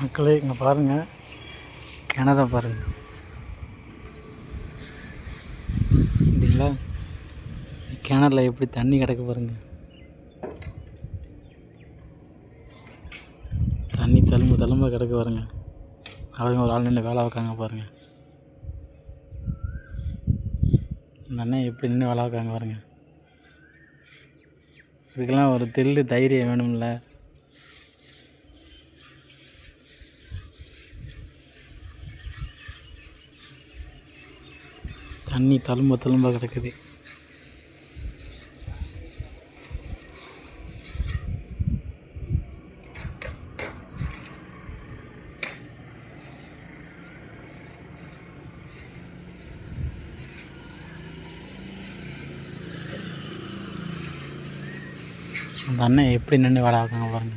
மக்களே இங்கே பாருங்கள் கிணறை பாருங்கள் இல்லைங்களா கிணறுல எப்படி தண்ணி கிடக்கு பாருங்கள் தண்ணி தழும்பு தழும்ப கிடக்கு பாருங்க. அவங்க ஒரு ஆள் நின்று வேலை வைக்காங்க பாருங்கள் இந்த அண்ணன் எப்படி நின்று வேலை வைக்காங்க பாருங்கள் இதுக்கெல்லாம் ஒரு தெல்லு தைரியம் வேணும்ல. தண்ணி தழும்ப தழும்ப கிடக்குது. அந்த அண்ணன் எப்படி நின்று வேலை பாருங்கள் பாருங்க.